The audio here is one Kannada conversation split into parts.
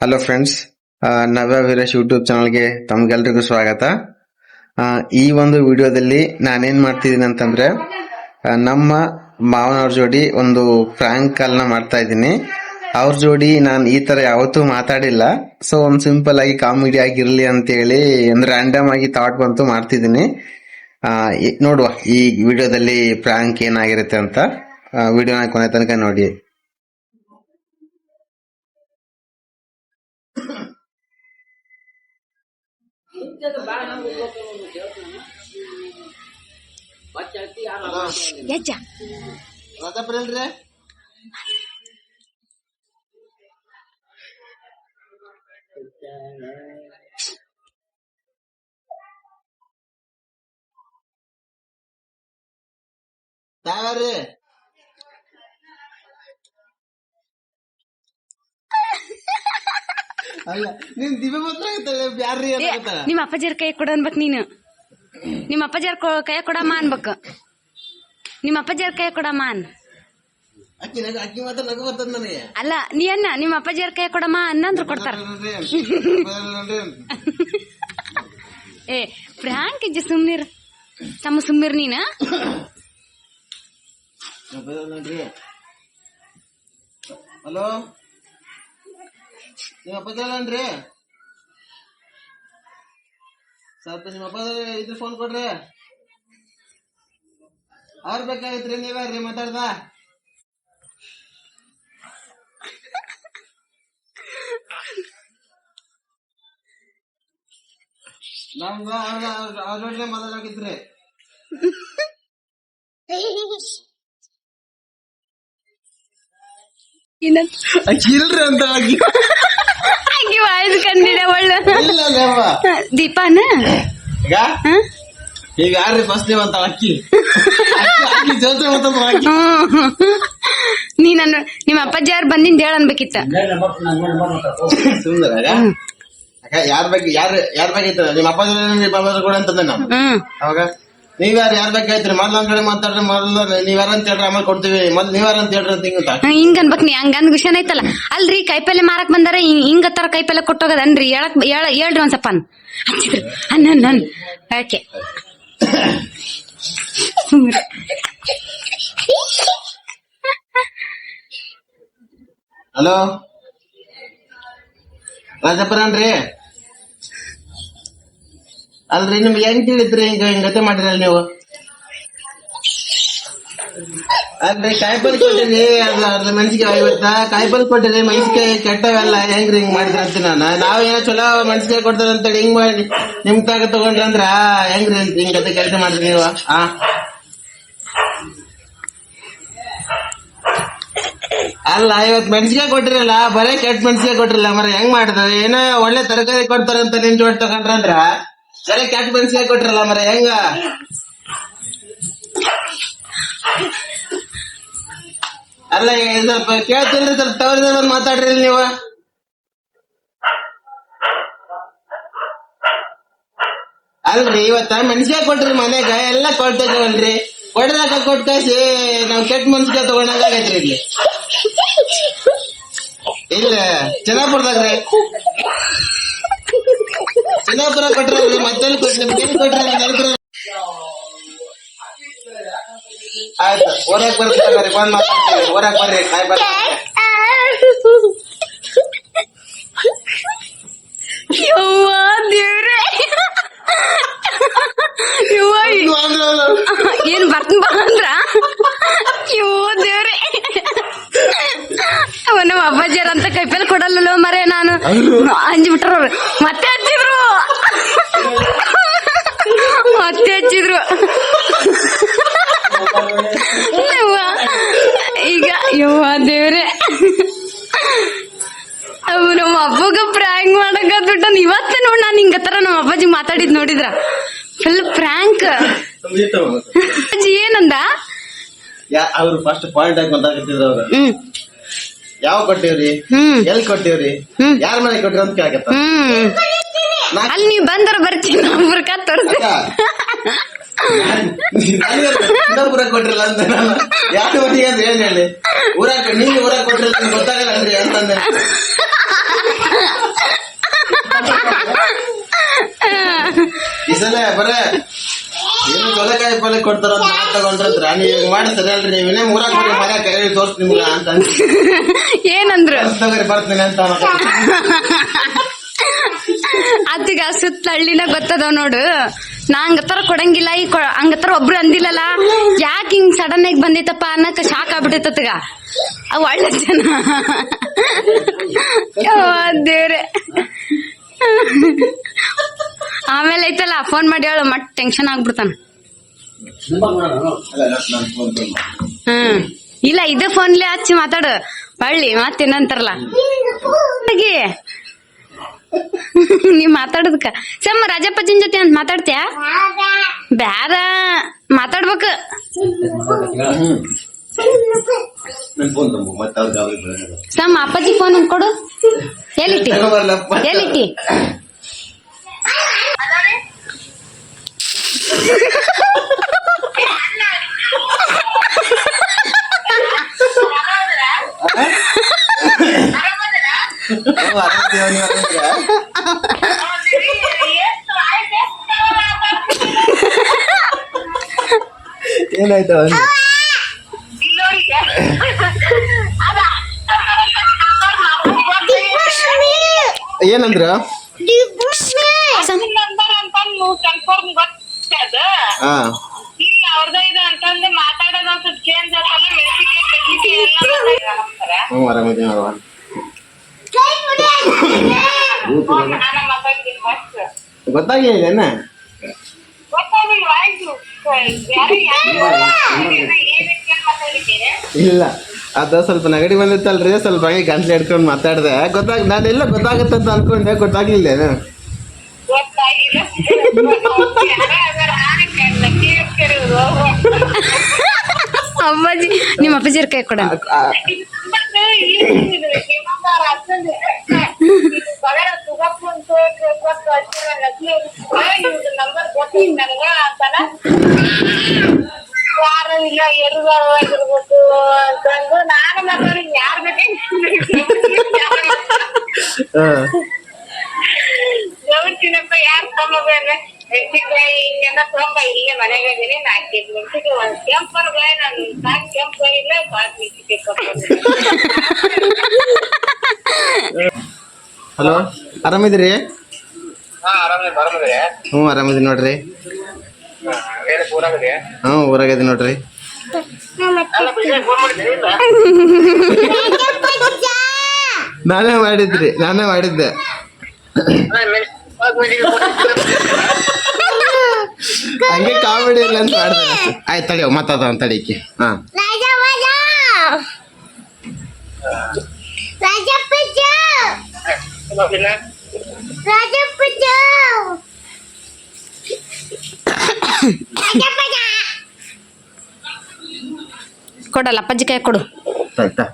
Hello friends Navya Veeresh YouTube ಚಾನಲ್ಗೆ ತಮ್ಗೆಲ್ರಿಗೂ ಸ್ವಾಗತ. ಈ ಒಂದು ವಿಡಿಯೋದಲ್ಲಿ ನಾನೇನು ಮಾಡ್ತಿದ್ದೀನಿ ಅಂತಂದರೆ ನಮ್ಮ ಮಾವನವ್ರ ಜೋಡಿ ಒಂದು ಫ್ರ್ಯಾಂಕ್ ಕಾಲ್ನ ಮಾಡ್ತಾ ಇದ್ದೀನಿ. ಅವ್ರ ಜೋಡಿ ನಾನು ಈ ಥರ ಯಾವತ್ತೂ ಮಾತಾಡಿಲ್ಲ. ಸೊ ಒಂದು ಸಿಂಪಲ್ ಆಗಿ ಕಾಮಿಡಿ ಆಗಿರಲಿ ಅಂತೇಳಿ ಒಂದು ರ್ಯಾಂಡಮ್ ಆಗಿ ಥಾಟ್ ಬಂತು ಮಾಡ್ತಿದ್ದೀನಿ. ನೋಡುವ ಈ ವಿಡಿಯೋದಲ್ಲಿ ಫ್ರ್ಯಾಂಕ್ ಏನಾಗಿರುತ್ತೆ ಅಂತ. ವಿಡಿಯೋನ ಕೊನೆ ತನಕ ನೋಡಿ. ಯಜ್ಜ. ತಾವ್ರಿ ಅಲ್ಲ ನೀನ್ ದಿವ್ಯ ಮಾತ್ರ ಬ್ಯಾರ್ರಿ ಏ, ನಿಮ್ಮ ಅಪ್ಪಾಜಿಯರ್ ಕೈ ಕೊಡ ಅನ್ಬೇಕು ನೀನು. ನಿಮ್ಮ ಅಪ್ಪಾಜಿಯರ್ ಕೈ ಕೊಡಮ್ಮ ಅನ್ಬೇಕು. ನಿಮ್ಮ ಅಪ್ಪಾಜಿಯವ್ರ ಕೈ ಕೊಡಮ್ಮ ಅನ್. ಅಕ್ಕಿ ನಗು ಅಕ್ಕಿ ಮಾತ್ರ ನಗು ಬರ್ತದ ನನಗೆ. ಅಲ್ಲ ನೀ ಅನ್ನ ನಿಮ್ಮ ಅಪ್ಪಾಜಿಯವ್ರ ಕೈ ಕೊಡಮ್ಮ ಅನ್ನಂದ್ರು ಕೊಡ್ತಾರ. ಏ ಪ್ರಾಂಕ್ ಇಜ್ಜಿ ಸುಮ್ನಿರ್. ತಮ್ಮ ಸುಮ್ಮಿರ್ ನೀನ. ಹಲೋ? ನಿಮ್ಮ ಅಪ್ಪ ಕೇಳನ್ರಿ ಸ್ವಲ್ಪ ನಿಮ್ಮ ಅಪ್ಪ ಇದ್ರ ಫೋನ್ ಕೊಡ್ರಿ. ಅವ್ರ ಬೇಕಾಗಿತ್ರಿ ನೀವ್ಯಾರ್ರಿ ಮಾತಾಡ್ದ. ನಮ್ಗ ಅವ್ರ ಅವ್ರ ಜೊತೆ ಮಾತಾಡಕಿದ್ರಿ. ಇಲ್ರಿ ಅಂತ ಆಗಿ. ಆಗಿ ವಾಯ್ಸ್ ಕಂಡಿಡ ಒಳ್ಳೆ. ದೀಪಾನ? ಈಗ ಯಾರು ಯಾರ್ರಿ ಫಸ್ಟ್ ಡೇ ಅಂತ ಅಕ್ಕಿ? ಅಕ್ಕಿ- ಜೊತೆ ಮಾತಾಡ್ದ ಅಕ್ಕಿ. ನೀ ನನ್ನ ನಿಮ್ಮ ಅಪ್ಪಾಜಿಯರ್ ಬಂದಿಂದ ಹೇಳ ಅನ್ಬೇಕಿತ್ತ. ಸುಂದರ ಯಾರ ಬಗ್ಗೆ ಯಾರ ಯಾರ ಬಗ್ಗೆ ನಿಮ್ಮ ಅಪ್ಪಾಜಿ ನಿಮ್ಮ ಕೂಡ ಅಂತಂದೆ ನಾನು ಅವಾಗ? ನೀವ್ ಯಾರು ಯಾರ ಬಗ್ಗೆ ಐತ್ರಿ ಮೊದ್ಲು ಒಂದ್ ಕಡೆ ಮಾತಾಡ್ರಿ ಮೊದ್ಲು ನೀವ್ ಯಾರ ಅಂತ ಹೇಳ್ರಿ ಆಮೇಲೆ ಕೊಡ್ತೀವಿ. ಮೊದ್ಲು ನೀವ್ ಯಾರ ಅಂತ ಹೇಳ್ರಿ ಅಂತ ಹಿಂಗಂತ ಹಾ, ಹಿಂಗ್ ಅನ್ಬೇಕ್ ನೀ ಹಂಗ ಅಂದ್ ವಿಷಯನ ಐತಲ್ಲ. ಅಲ್ರಿ ಕೈಪಲ್ಲೆ ಮಾರಕ್ ಬಂದಾರ ಹಿಂಗ ತರ ಕೈಪಲ್ಲೆ ಕೊಟ್ಟೋಗದನ್ರಿ ಹೇಳಕ್ ಹೇಳ- ಹೇಳ್ರಿ ಒಂದ್ ಸ್ವಲ್ಪ ಅನ್. ಹಚ್ಚಿದ್ರು ಅನ್ನ ನನ್ ಯಾಕೆ ಹಲೋ? ರಾಜಪ್ಪರನ್ರಿ ಅಲ್ರಿ ನಿಮ್ಗೆ ಹೆಂಗ್ ತಿಳಿದ್ರಿ ಹಿಂಗ ಹಿಂಗತೆ ಮಾಡಿರಲ್ಲ ನೀವು? ಅಲ್ರಿ ಕಾಯಿಪಲ್ಲೆ ಕೊಟ್ಟಿದೆ ಅದ್ರ ಮೆಣಸಿಗೆ ಐವತ್ತ ಕಾಯಿಪಲ್ಲೆ ಕೊಟ್ಟಿದೆ ಮೆಣಸಿಕಾಯಿ ಕೆಟ್ಟವೆಲ್ಲ ಹೆಂಗ್ರಿ ಹಿಂಗ್ ಮಾಡಿದ್ರ ಅಂತ ನಾನು. ನಾವೇನೋ ಚಲೋ ಮೆಣಸಿಕಾಯಿ ಕೊಡ್ತಾರ ಅಂತೇಳಿ ಹಿಂಗ್ ಮಾಡಿ, ನಿಮ್ ತಾಗ ತಗೊಂಡ್ರಿ ಅಂದ್ರ ಹೆಂಗ್ರಿ ಅದ ಕೆಲಸ ಮಾಡಿದ್ರಿ ನೀವು? ಆ. ಅಲ್ಲ, ಇವತ್ ಮೆಣಸಿಕಾಯಿ ಕೊಟ್ಟಿರಲ್ಲ, ಬರೇ ಕೆಟ್ಟ ಮೆಣಸಿಕಾಯಿ ಕೊಟ್ಟಿರಲ್ಲ ಮರ ಹೆಂಗ್ ಮಾಡಿದ? ಏನೋ ಒಳ್ಳೆ ತರಕಾರಿ ಕೊಡ್ತಾರಂತ ನಿಮ್ ತಗೊಂಡ್ರ ತಗೊಂಡ್ರಂದ್ರ ಬರೇ ಕೆಟ್ಟ ಮೆಣಸಿಕಾಯಿ ಕೊಟ್ಟಿರಲ್ಲ ಮರ ಹೆಂಗ? ಅಲ್ಲ ಸ್ವಲ್ಪ ಕೇಳ್ತಿಲ್ರಿ ಸ್ವಲ್ಪ ತವರಿದ ಬಂದು ಮಾತಾಡ್ರಿ ನೀವು. ಅಲ್ರಿ, ಇವತ್ತ ಮೆಣಸಿಗೆ ಕೊಟ್ರಿ ಮನೆಗ ಎಲ್ಲ ಕೊಡ್ತೇವಲ್ರಿ ಕೊಡದಾಗ ಕೊಟ್ಟು ಕಳ್ಸಿ ನಾವ್ ಕೆಟ್ಟ ಮನ್ಸಿಗೆ ತಗೊಂಡಾಗೈತ್ರಿ ಇಲ್ಲಿ. ಇಲ್ಲ, ಚೆನ್ನಾಪುರದಾಗ್ರಿ. ಚೆನ್ನಾಪುರ ಕೊಟ್ರಲ್ರಿ, ಮತ್ತೆಲ್ಲಿ ಕೊಟ್ರಿ ಕೊಟ್ರಿ ಆಯ್ತು ಊರಾಗ ಬರ್ತೀವಿ ಬಂದ್ ಮಾತಾಡ್ತೀವಿ ಊರಾಗ ಬರ್ರಿ ಕಾಯ್ ಬರ್ರಿ ಏನ್ ಬರ್ತನ್ ಬಾ ಅಂದ್ರ? ಯವ್ವ ದೇವ್ರೆ ನಮ್ಮ ಅಪ್ಪಾಜಿಯರ್ ಅಂತ ಕೈಪಲ್ಲಿ ಕೊಡಲ್ಲ ಮರೆ ನಾನು. ಅಂಜ ಬಿಟ್ರ ಮತ್ತೆ ಹಚ್ಚಿದ್ರು ಯವ್ವ ಈಗ ಯವ್ವ ದೇವ್ರೆ. ಅವು ನಮ್ಮ ಅಪ್ಪಗ ಪ್ರಾಂಕ್ ಮಾಡಕ್ ಬಿಟ್ಟು ಇವತ್ತೇ ನೋಡ್ ನಾನು ಹಿಂಗ ತರ ನಮ್ಮ ಅಪ್ಪಾಜಿ ಮಾತಾಡಿದ್ ನೋಡಿದ್ರ. ಫುಲ್ ಪ್ರಾಂಕ್ ಅಜ್ಜಿ ಏನಂದ? ಅವ್ರು ಫಸ್ಟ್ ಪಾಯಿಂಟ್ ಆಗಿ ಮಾತಾಡ್ತಿದ್ರು ಅವ್ರು. ಯಾವ ಕೊಟ್ಟಿವ್ರಿ? ಎಲ್ಲಿ ಕೊಟ್ಟಿವ್ರಿ. ಯಾರ ಮನೆ ಕೊಟ್ಟಿರಿ ಅಂತ ಕೇಳಕತ್ತ ಅಲ್ಲಿ ನೀವ್ ಬಂದ್ರ ಬರ್ತೀನಿ ಒಬ್ರಕ ತೋರಿಸಿ ಇನ್ನೊಬ್ಬರ ಕೊಟ್ರಲ್ಲ ಅಂತ ಯಾರು ಮಟ್ಟಿಗೆ ಅಂತ ಹೇಳಿ ಹೇಳಿ? ಊರಾಗ ನೀವು ಊರಾಗ ಕೊಟ್ಟಿರಲ್ಲ ಗೊತ್ತಾಗಲ್ಲ ಅಂದ್ರೆ ಅಂತಂದೆ ಈ ಸಲ ಬರ ಏನು ತೊಲೆಕಾಯಿ ಪಲ್ಲೆ ಕೊಡ್ತಾರ ಅಂತ ಮಾತು ತಗೊಂಡ್ರಂತ್ರ ನೀವು ಮಾಡ್ತಾರೆ ಅಲ್ರಿ ನೀವೇನೇ ಮೂರಾಗ ಕೊಡಿ ಮರ ಕೈ ತೋರ್ಸ್ ನಿಮ್ಗ ಅಂತ ಏನಂದ್ರು? ತಗೋರಿ ಬರ್ತೀನಿ ಅಂತ ಅತ್ತಿಗೆ ಸುತ್ತ ಹಳ್ಳಿನ ಗೊತ್ತದ ನೋಡು? ನಾ ಹಂಗತ್ತರ ಕೊಡಂಗಿಲ್ಲ, ಈ ಹಂಗತ್ತರ ಒಬ್ರು ಅಂದಿಲ್ಲಲ್ಲ. ಯಾಕೆ ಹಿಂಗ್ ಸಡನ್ ಆಗಿ ಬಂದಿತ್ತಪ್ಪ ಅನ್ನಕ ಶಾಕ್ ಆಗ್ಬಿಟ್ಟಿತ್ತಗ ಅವ್ ಒಳ್ಳೆ ಜನ. ದೇವ್ರೆ. ಆಮೇಲೆ ಐತಲ್ಲ ಫೋನ್ ಮಾಡಿ ಹೇಳು ಮಟ್ ಟೆನ್ಷನ್ ಆಗ್ಬಿಡ್ತಾನ. ಹ್ಮ್. ಇಲ್ಲ, ಇದೇ ಫೋನ್ಲೆ ಹಚ್ಚಿ ಮಾತಾಡು. ಹೊಳ್ಳಿ ಮತ್ತೇನಂತಾರಲ್ಲ ಹಾಗೆ ನೀವ್ ಮಾತಾಡೋದಕ್ಕ ಸಮ್ಮ ರಾಜಪ್ಪಜ್ಜನ್ ಜೊತೆ ಅಂತ ಮಾತಾಡ್ತೀಯ ಬ್ಯಾಡ ಮಾತಾಡ್ಬೇಕು ನನ್ ಫೋನ್ ತಗೊಂಬ ಮತ್ತೆ ಅವ್ರ ಗಾಬರಿ ಬೀಳೋದು. ಸಮ್ಮ ಅಪ್ಪಾಜಿ ಫೋನ್ ಅಂತ ಕೊಡು ಎಲ್ಲಿಟ್ಟಿ ತಗೊಂಬರ್ಲಪ್ಪ. ಎಲ್ಲಿಟ್ಟಿ ಹ್ಞೂ, ಆರಾಮಿದ್ದೀವ, ನೀವ್ ಆರಾಮಿದ್ದೀರಾ? ಏನಾಯ್ತು ಅವ್ನಿಗೆ? ಏನಂದ್ರ ಹಾ ಇಲ್ಲ ಅವ್ರದ ಇಲ್ಲ. ಅದ ಸ್ವಲ್ಪ ನೆಗಡಿ ಬಂದಿತ್ತಲ್ರಿ ಸ್ವಲ್ಪ ಹಾಗೆ ಗಂಟ್ಲು ಹಿಡ್ಕೊಂಡು ಮಾತಾಡ್ದೆ. ಗೊತ್ತಾಗ ನಾನೆಲ್ಲ ಅಂತ ಅನ್ಕೊಂಡೆ ಗೊತ್ತಾಗ್ಲಿಲ್ಲ ಅಮ್ಮಾಜಿ ಅಪ್ಪಾಜಿ ನಿಮ್ಮ ಅಪ್ಪಾಜಿ ಕೈ ಕೊಡ ಮತ್ತೆ ಇದು ಹೇಮಂತಾರ ಅಷ್ಟೊಂದು ಇದು ಬಗಲ ತುಗಪ್ಪನ್ ತೋಟ ಕೊಟ್ಟು ಹಚ್ಚಿರೋ ನಕಲಿ ಇವ್ರ ನಂಬರ್ ಗೊತ್ತಿಲ್ಲ ನನಗ ಅಂತಾನ ಯಾರು ಇಲ್ಲ ಎರುಗಾರವಾಗಿರ್ಬೇಕು ಅಂತಂದು ನಾನು ಮಾತಾಡಿದ್ ಯಾರ್ ಗೌಡ್ತಿನಪ್ಪ ತಗೊಂಡ್ರೆ ಮೆಣಸಿನ್ಕಾಯಿ ಹಿಂಗೆಲ್ಲ ತಗೊಂಬ ಇಲ್ಲೇ ಮನೆಗೆ ಇದೀನಿ ನಾಲ್ಕು ಕೆಜಿ ಮೆಣಸಿನ್ಕಾಯಿ ಒಂದ್ ಕೆಂಪರ್ ಗಾಯ ನಾನು ಸಾಕು ಕೆಂಪು ಇಲ್ಲ ಬಾಳ್ ಮೆಣಸಿನ್ಕಾಯಿ ಹಲೋ ಆರಾಮಿದ್ರಿ ಹಾ ಆರಾಮ ಬರಮದ್ರೆ ಹ್ಞೂ ಆರಾಮಿದ್ದೀನಿ ನೋಡ್ರಿ. ಹ್ಮ್ ಊರಾಗದೆ ಹ್ಞೂ ಊರಾಗದಿ ನೋಡ್ರಿ. ಫೋನ್ ಮಾಡಿದ್ರಿ ಇಲ್ಲ? ನಾನೇ ಮಾಡಿದ್ರಿ ನಾನೇ ಮಾಡಿದ್ದೆ. ಹಂಗೆ ಕಾಮಿಡಿ ಇಲ್ಲ ಅಂತ ಮಾಡಿದೆ. ಆಯ್ತು ತಡಿ ಅಂತ ತಡಿಕೆ ಹಾ. ಕೊಡಲ್ಲ ಪಜ್ಜಿಕಾಯಿ ಕೊಡು. ಆಯ್ತಾ?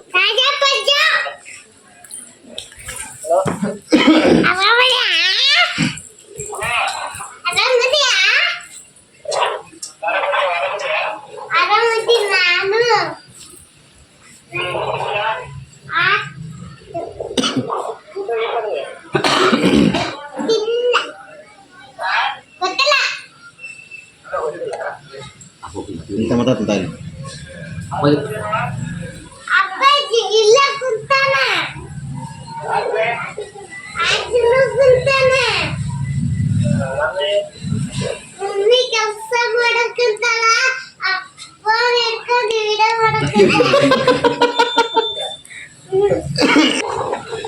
ಹಿಡ್ಕೊಂಡು ವಿಡಿಯೋ ಮಾಡಕ್ಕಂತಾಳ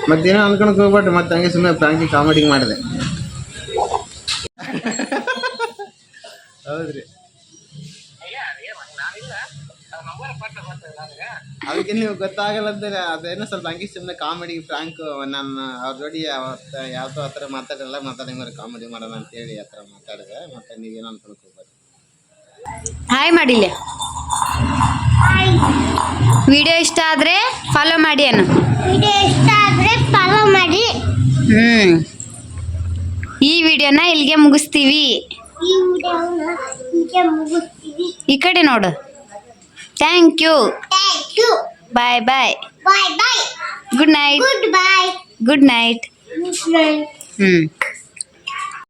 ಮತ್ತೇನೋ ಅನ್ಕೊಳಕ್ ಹೋಗ್ಬೇಡ್ರಿ ಮತ್ತೆ ಹಂಗೆ ಸುಮ್ಮನೆ ಪ್ರಾಂಕಿ ಕಾಮಿಡಿ ಮಾಡಿದೆ ಅದಕ್ಕೆ ನೀವು ಗೊತ್ತಾಗಲ್ಲ ಅಂದ್ರೆ ಅದೇನೋ ಸ್ವಲ್ಪ ಹಂಗೆ ಸುಮ್ಮನೆ ಕಾಮಿಡಿ ಫ್ರಾಂಕ್ ನಾನು ಅವ್ರ ಜೋಡಿ ಅವತ್ತು ಯಾವ್ದೋ ಆ ಥರ ಮಾತಾಡಲ್ಲ ಮಾತಾಡಿ ಮರ ಕಾಮಿಡಿ ಮಾಡೋಣ ಅಂತೇಳಿ ಆ ಥರ ಮಾತಾಡಿದೆ. ಮತ್ತೆ ನೀವೇನೋ ಅನ್ಕೊಂಡ್ಕೋಬೋದು ಹಾಯ್ ಮಾಡಿಲ್ಲ. ವಿಡಿಯೋ ಇಷ್ಟ ಆದ್ರೆ ಫಾಲೋ ಮಾಡಿ ಅನ್ನು. ವಿಡಿಯೋ ಇಷ್ಟ ಆದ್ರೆ ಫಾಲೋ ಮಾಡಿ. ಹ್ಮ್. ಈ ವಿಡಿಯೋನ ಇಲ್ಲಿಗೆ ಮುಗಿಸ್ತೀವಿ. ಈ ವಿಡಿಯೋನ ಹೀಗೆ ಮುಗಿಸ್ತೀವಿ. ಈ ಕಡೆ ನೋಡು. thank you thank you bye bye bye bye good night good bye good night good night hmm